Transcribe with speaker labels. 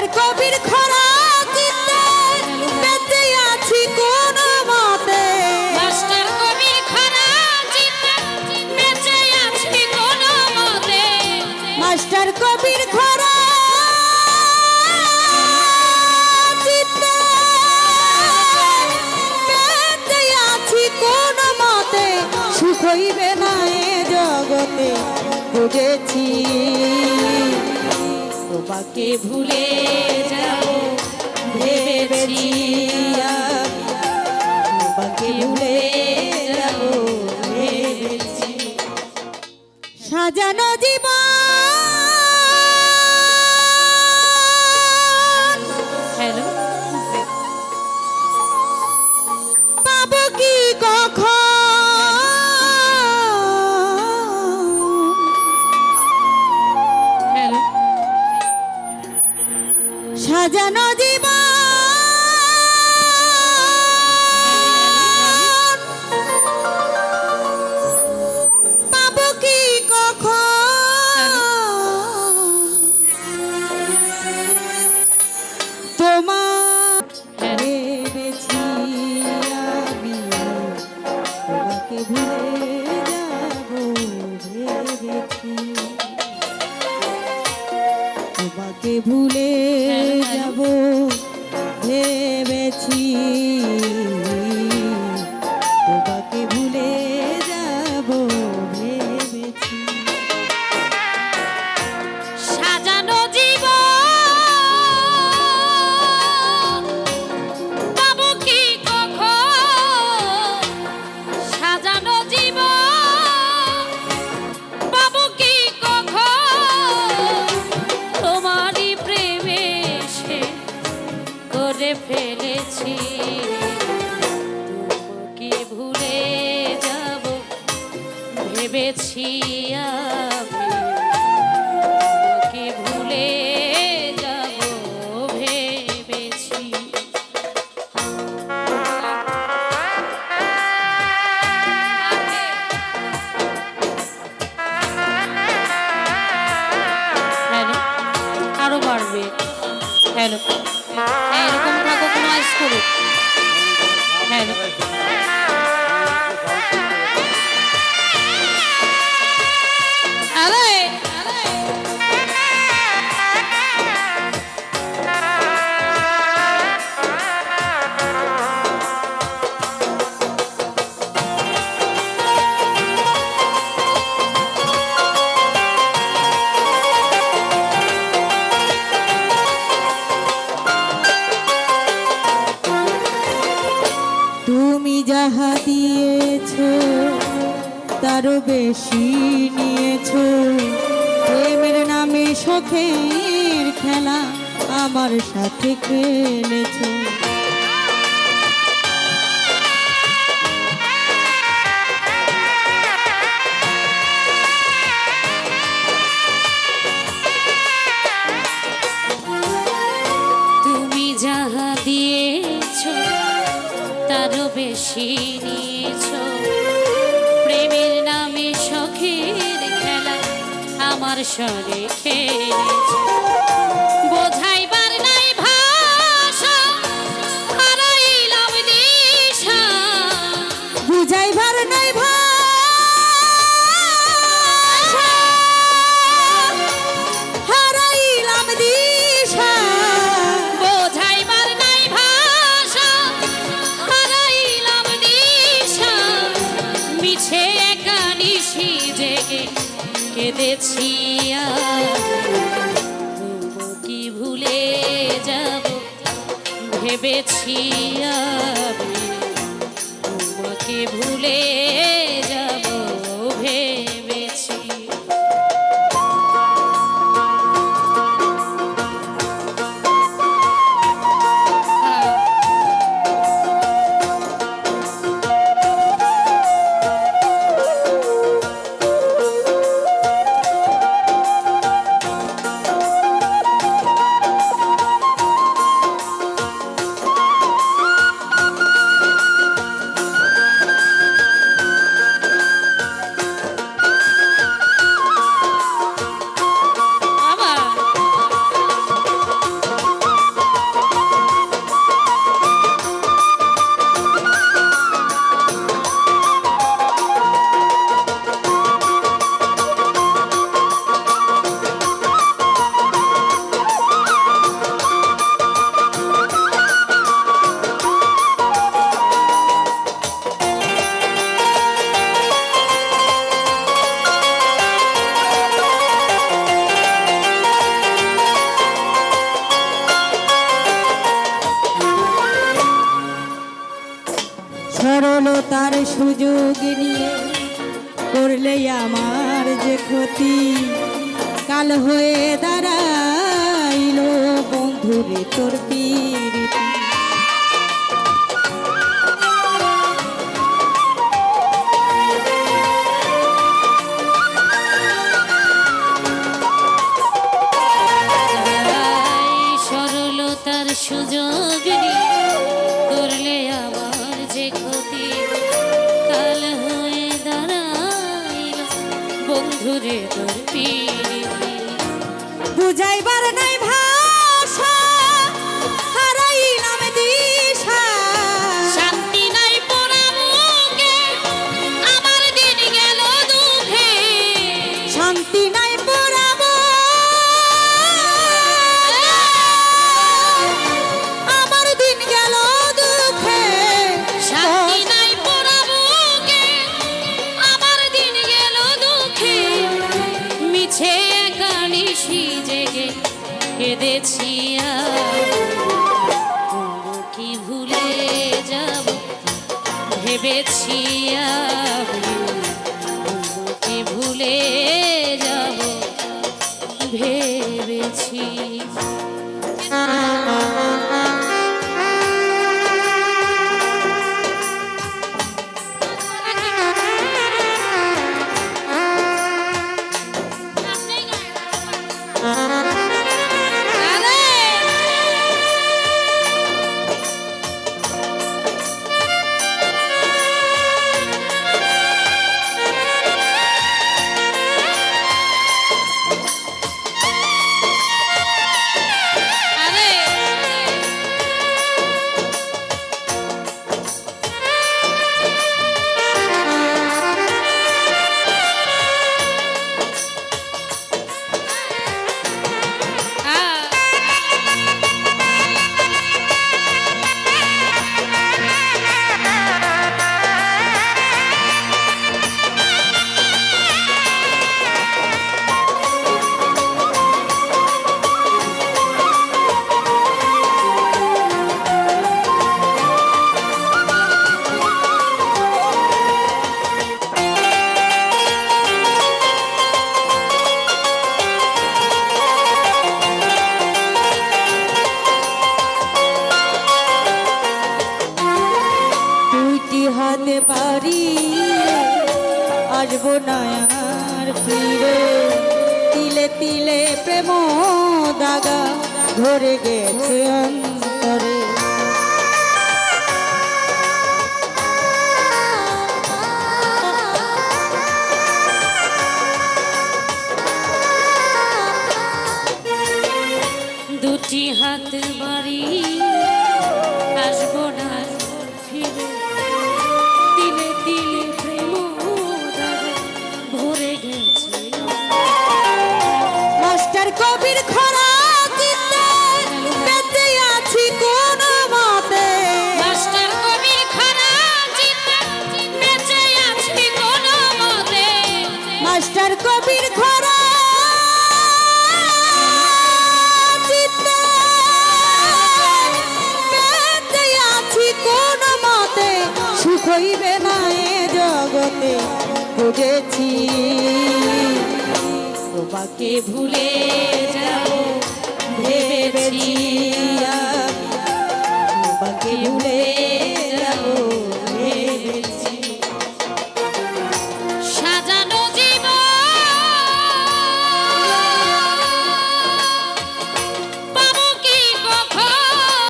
Speaker 1: Master কবির খরা চিত্তে বেঁচে আছি কোন মতে।
Speaker 2: মাস্টার কবির খরা চিন্তা বেঁচে আছি কোনো মতে।
Speaker 1: মাস্টার কবির খরা চিত্তে বেঁচে আছি কোন মতে। সুখ হইবে না এ জগতে বুঝেছি তোমাকে ভুলে যাও ভেবেছি তোমাকে ভুলে যাও ভেবেছি। সাজানো জীবন সাজানো জীবন ভেবেছি আমি তোমাকে ভুলে যাব
Speaker 2: হ্যালো হ্যালো এরকম করুক হ্যালো হ্যালো
Speaker 1: যাহা দিয়েছ তারও বেশি নিয়েছ। প্রেমের নামে শখের খেলা আমার সাথে খেলেছ।
Speaker 2: নিয়েছ। প্রেমের নামে শখের খেলা আমার স্বরে খেলেছ। কেঁদেছি কি ভুলে যাব? ভেবেছি আমি তোমাকে ভুলে
Speaker 1: সরলতার সুযোগ নিয়ে করলে আমার যে ক্ষতি। কাল হয়ে দাঁড়াইল বন্ধুরে তোর পীড়িতি
Speaker 2: বন্ধুরে তোর পিড়িতি
Speaker 1: বুঝাইবার নাই ভাষা হারাইলাম দিশা।
Speaker 2: শান্তি নাই পোড়ামুখে আমার দিন গেল দুঃখে।
Speaker 1: শান্তি নাই
Speaker 2: জেগে কেঁদেছি কি ভুলে যাব ভেবেছি কি ভুলে যাব ভেবেছি।
Speaker 1: আসব না আর ফিরে তিলে তিলে প্রেম দাগা ধরে গেছে অন্তরে মাস্টার কবির মতে সুখ জগতে বুঝেছি। তোমাকে
Speaker 2: ভুলে যাব